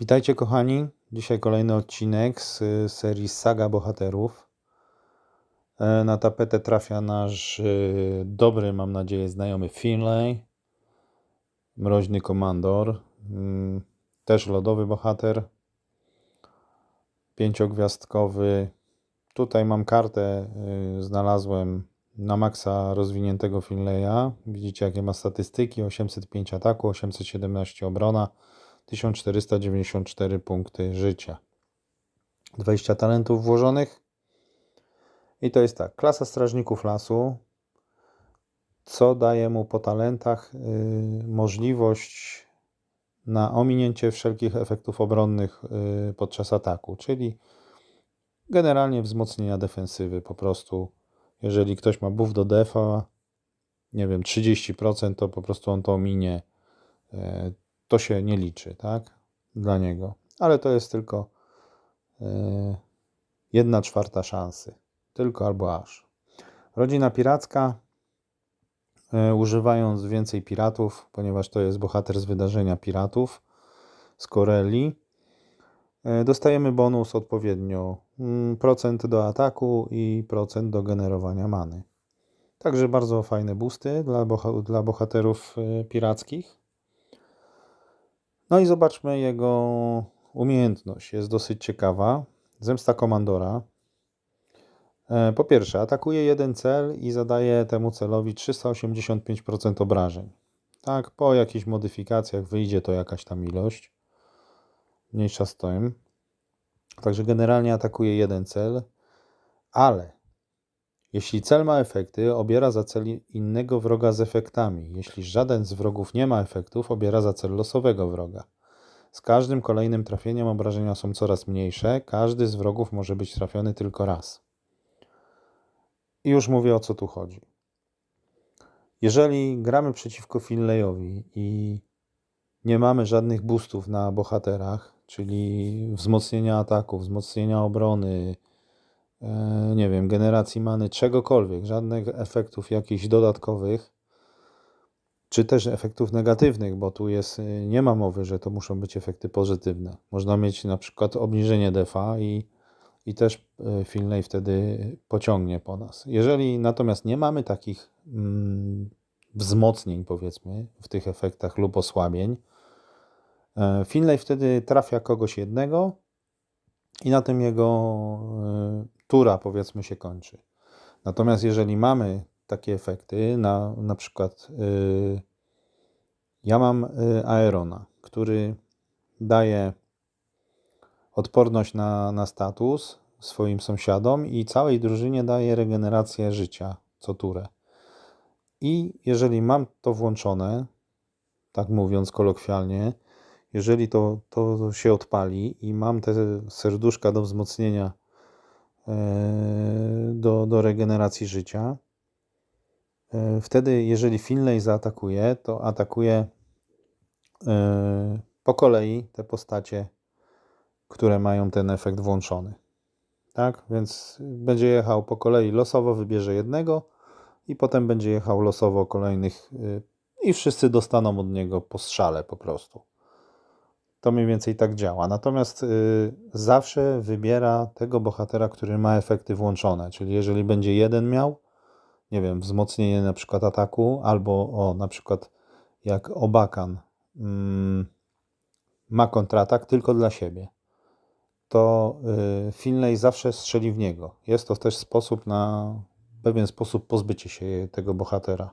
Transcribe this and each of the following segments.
Witajcie kochani. Dzisiaj kolejny odcinek z y, serii Saga Bohaterów. E, Na tapetę trafia nasz y, dobry, mam nadzieję, znajomy Finlay, mroźny komandor, mm, też lodowy bohater, pięciogwiazdkowy. Tutaj mam kartę, y, znalazłem na maksa rozwiniętego Finlaya. Widzicie jakie ma statystyki, 805 ataku, 817 obrona, 1494 punkty życia. 20 talentów włożonych. I to jest tak, klasa strażników lasu, co daje mu po talentach y, możliwość na ominięcie wszelkich efektów obronnych y, podczas ataku, czyli generalnie wzmocnienia defensywy po prostu. Jeżeli ktoś ma buff do defa, nie wiem, 30%, to po prostu on to ominie. To się nie liczy, tak? Dla niego. Ale to jest tylko e, jedna czwarta szansy. Tylko albo aż. Rodzina piracka, e, używając więcej piratów, ponieważ to jest bohater z wydarzenia piratów z Corelli, e, dostajemy bonus odpowiednio mm, procent do ataku i procent do generowania many. Także bardzo fajne boosty dla, boha- dla bohaterów pirackich. No i zobaczmy jego umiejętność. Jest dosyć ciekawa. Zemsta komandora. E, Po pierwsze, atakuje jeden cel i zadaje temu celowi 385% obrażeń. Tak, po jakichś modyfikacjach wyjdzie to jakaś tam ilość. Mniejsza z tym. Także generalnie atakuje jeden cel, ale jeśli cel ma efekty, obiera za cel innego wroga z efektami. Jeśli żaden z wrogów nie ma efektów, obiera za cel losowego wroga. Z każdym kolejnym trafieniem obrażenia są coraz mniejsze. Każdy z wrogów może być trafiony tylko raz. I już mówię o co tu chodzi. Jeżeli gramy przeciwko Finlayowi i nie mamy żadnych boostów na bohaterach, czyli wzmocnienia ataku, wzmocnienia obrony, nie wiem, generacji many, czegokolwiek, żadnych efektów jakichś dodatkowych, czy też efektów negatywnych, bo tu jest, y, nie ma mowy, że to muszą być efekty pozytywne. Można mieć na przykład obniżenie defa i, i też y, Finlay wtedy pociągnie po nas. Jeżeli natomiast nie mamy takich mm, wzmocnień, powiedzmy, w tych efektach lub osłabień, e, Finlay wtedy trafia kogoś jednego i na tym jego tura, powiedzmy, się kończy. Natomiast jeżeli mamy takie efekty, na, na przykład y, ja mam y, Aerona, który daje odporność na, na status swoim sąsiadom i całej drużynie daje regenerację życia co turę. I jeżeli mam to włączone, tak mówiąc kolokwialnie, jeżeli to, to się odpali i mam te serduszka do wzmocnienia do, do regeneracji życia, e, wtedy jeżeli Finlay zaatakuje, to atakuje e, po kolei te postacie, które mają ten efekt włączony. Tak, więc będzie jechał po kolei losowo, wybierze jednego i potem będzie jechał losowo kolejnych i wszyscy dostaną od niego po strzale po prostu. To mniej więcej tak działa. Natomiast y, zawsze wybiera tego bohatera, który ma efekty włączone. Czyli jeżeli będzie jeden miał, nie wiem, wzmocnienie na przykład ataku, albo o, na przykład jak Obakan mm, ma kontratak tylko dla siebie, to y, Finlay zawsze strzeli w niego. Jest to też sposób na pewien sposób pozbycie się tego bohatera.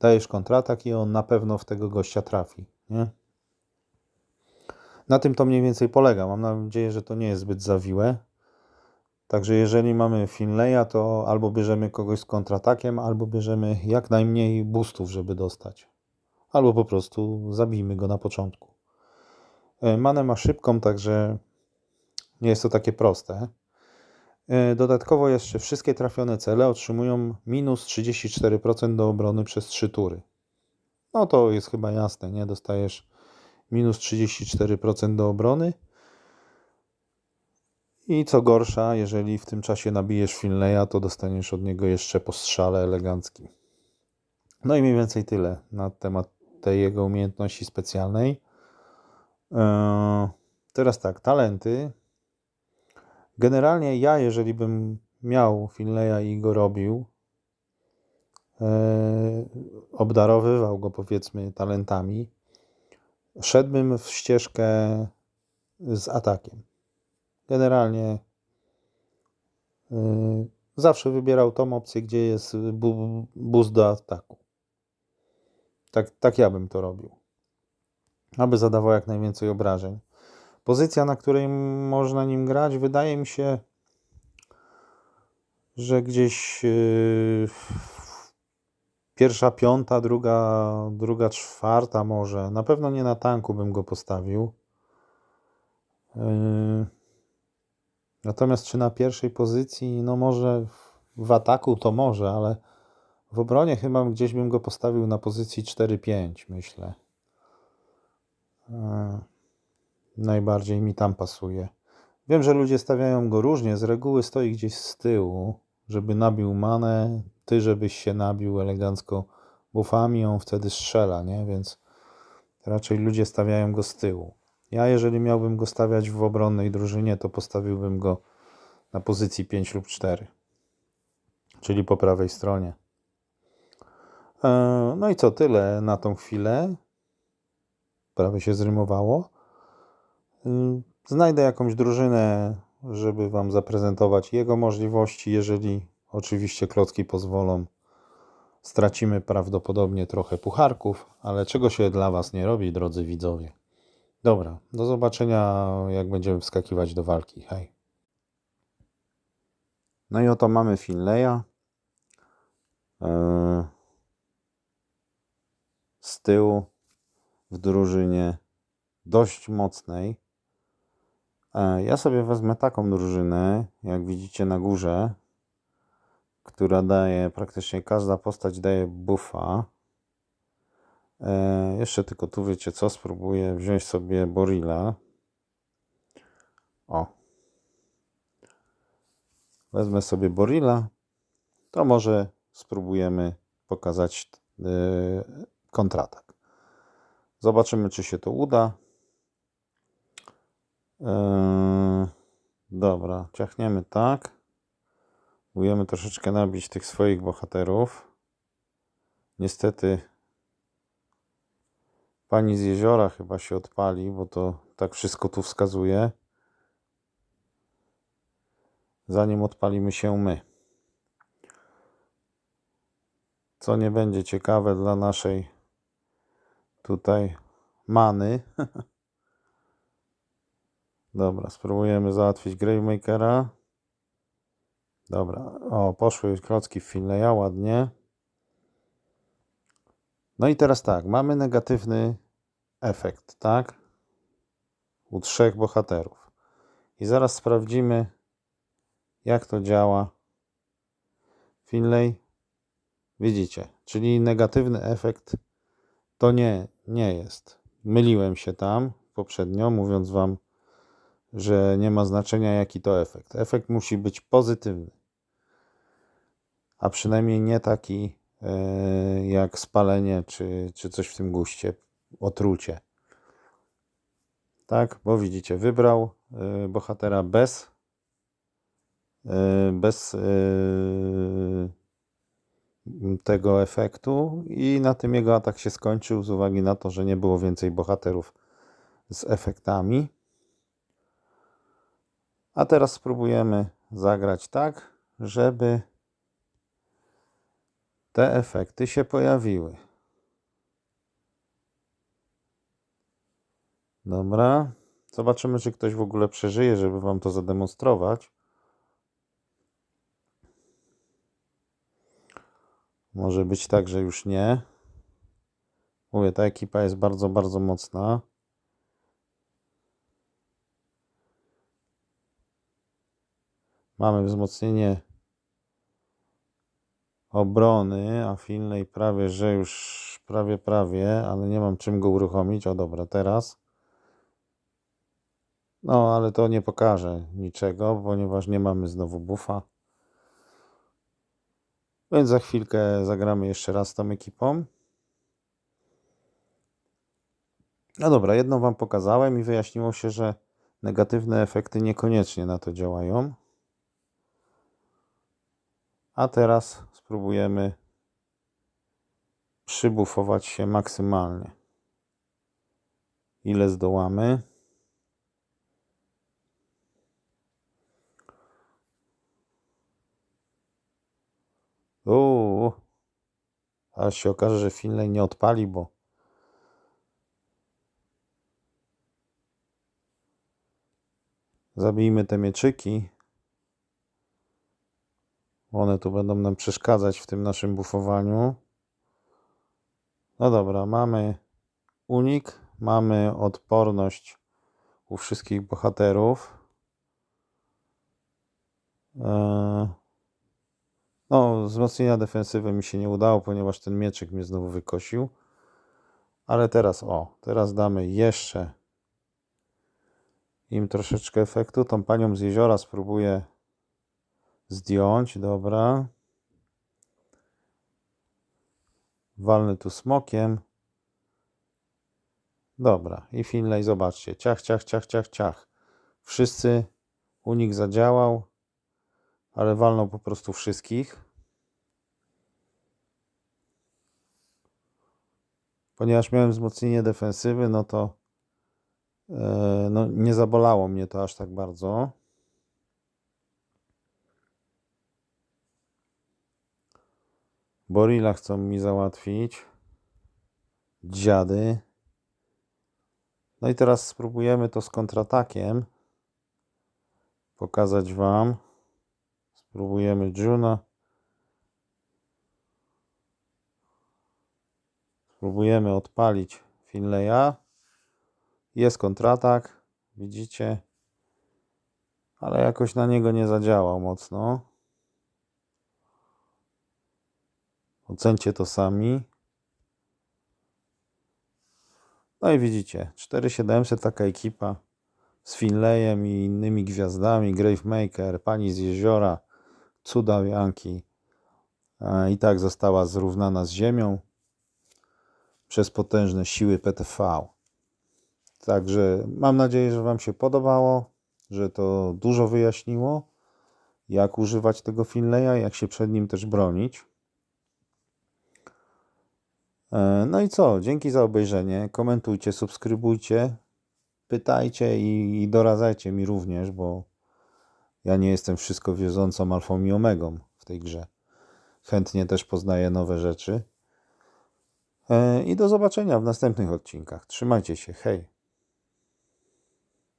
Dajesz kontratak i on na pewno w tego gościa trafi. Nie? Na tym to mniej więcej polega. Mam nadzieję, że to nie jest zbyt zawiłe. Także jeżeli mamy Finlaya, to albo bierzemy kogoś z kontratakiem, albo bierzemy jak najmniej boostów, żeby dostać. Albo po prostu zabijmy go na początku. E, Manę ma szybką, także nie jest to takie proste. E, Dodatkowo jeszcze wszystkie trafione cele otrzymują minus 34% do obrony przez 3 tury. No to jest chyba jasne, nie? Dostajesz minus 34% do obrony. I co gorsza, jeżeli w tym czasie nabijesz Finlaya, to dostaniesz od niego jeszcze po strzale eleganckim. No i mniej więcej tyle na temat tej jego umiejętności specjalnej. Eee, Teraz tak, talenty. Generalnie ja, jeżeli bym miał Finleya i go robił, e, obdarowywał go powiedzmy talentami, szedłbym w ścieżkę z atakiem. Generalnie y, zawsze wybierał tą opcję, gdzie jest bu- do ataku. Tak, tak ja bym to robił. Aby zadawał jak najwięcej obrażeń. Pozycja, na której można nim grać, wydaje mi się, że gdzieś yy, pierwsza, piąta, druga, druga, czwarta może. Na pewno nie na tanku bym go postawił. Yy, Natomiast czy na pierwszej pozycji, no może w ataku to może, ale w obronie chyba gdzieś bym go postawił na pozycji 4-5, myślę. Yy, Najbardziej mi tam pasuje. Wiem, że ludzie stawiają go różnie, z reguły stoi gdzieś z tyłu, żeby nabił manę, ty żebyś się nabił elegancko buffami, on wtedy strzela, nie? Więc raczej ludzie stawiają go z tyłu. Ja, jeżeli miałbym go stawiać w obronnej drużynie, to postawiłbym go na pozycji 5 lub 4, czyli po prawej stronie. E, No i co, tyle na tą chwilę. Prawie się zrymowało. Y, Znajdę jakąś drużynę, żeby Wam zaprezentować jego możliwości. Jeżeli oczywiście klocki pozwolą, stracimy prawdopodobnie trochę pucharków, ale czego się dla Was nie robi, drodzy widzowie. Dobra, do zobaczenia, jak będziemy wskakiwać do walki. Hej. No i oto mamy Finleya. Eee, Z tyłu w drużynie dość mocnej. E, Ja sobie wezmę taką drużynę, jak widzicie na górze, która daje, praktycznie każda postać daje buffa. E, jeszcze tylko tu wiecie co, spróbuję wziąć sobie Borilla. O. Wezmę sobie Borilla. To może spróbujemy pokazać e, kontratak. Zobaczymy, czy się to uda. Eee, dobra, ciachniemy tak. Próbujemy troszeczkę nabić tych swoich bohaterów. Niestety pani z jeziora chyba się odpali, bo to tak wszystko tu wskazuje. Zanim odpalimy się my. Co nie będzie ciekawe dla naszej tutaj many. Dobra, spróbujemy załatwić Gravemakera. Dobra, o, poszły klocki w Finleya, ładnie. No i teraz tak, mamy negatywny efekt, tak? U trzech bohaterów. I zaraz sprawdzimy, jak to działa. Finlay, widzicie, czyli negatywny efekt to nie, nie jest. Myliłem się tam poprzednio, mówiąc Wam, że nie ma znaczenia jaki to efekt. Efekt musi być pozytywny, a przynajmniej nie taki e, jak spalenie czy, czy coś w tym guście, otrucie. Tak, bo widzicie, wybrał e, bohatera bez e, bez tego efektu i na tym jego atak się skończył z uwagi na to, że nie było więcej bohaterów z efektami. A teraz spróbujemy zagrać tak, żeby te efekty się pojawiły. Dobra. Zobaczymy, czy ktoś w ogóle przeżyje, żeby Wam to zademonstrować. Może być tak, że już nie. Mówię, ta ekipa jest bardzo, bardzo mocna. Mamy wzmocnienie obrony, a Finlay prawie, że już prawie, prawie, ale nie mam czym go uruchomić. O dobra, teraz. No, ale to nie pokaże niczego, ponieważ nie mamy znowu buffa. Więc za chwilkę zagramy jeszcze raz tą ekipą. No dobra, jedną Wam pokazałem i wyjaśniło się, że Negatywne efekty niekoniecznie na to działają. A teraz spróbujemy przybufować się maksymalnie. Ile zdołamy? Uuu, aż się okaże, że Finlay nie odpali, bo zabijmy te mieczyki. One tu będą nam przeszkadzać w tym naszym bufowaniu. No dobra, mamy unik, mamy odporność u wszystkich bohaterów. Eee, No, wzmocnienia defensywy mi się nie udało, ponieważ ten mieczyk mnie znowu wykosił. Ale teraz, o, teraz damy jeszcze im troszeczkę efektu. Tą panią z jeziora spróbuję zdjąć, dobra. Walnę tu smokiem. Dobra, i Finlay, zobaczcie. Ciach, ciach, ciach, ciach, ciach. Wszyscy, unik zadziałał, ale walnął po prostu wszystkich. Ponieważ miałem wzmocnienie defensywy, no to e, no, nie zabolało mnie to aż tak bardzo. Borilla chcą mi załatwić. Dziady. No i teraz spróbujemy to z kontratakiem pokazać Wam. Spróbujemy Juna. Spróbujemy odpalić Finleya. Jest kontratak, widzicie, ale jakoś na niego nie zadziałał mocno. Ocencie to sami. No i widzicie, 4700 taka ekipa z Finlayem i innymi gwiazdami, Gravemaker, Pani z Jeziora, Cuda Janki i tak została zrównana z Ziemią przez potężne siły PTV. Także mam nadzieję, że Wam się podobało, że to dużo wyjaśniło, jak używać tego Finlaya, jak się przed nim też bronić. E, No i co? Dzięki za obejrzenie. Komentujcie, subskrybujcie, pytajcie i, i doradzajcie mi również, bo ja nie jestem wszystko wiedzącą alfą i omegą w tej grze. Chętnie też poznaję nowe rzeczy. E, I do zobaczenia w następnych odcinkach. Trzymajcie się. Hej.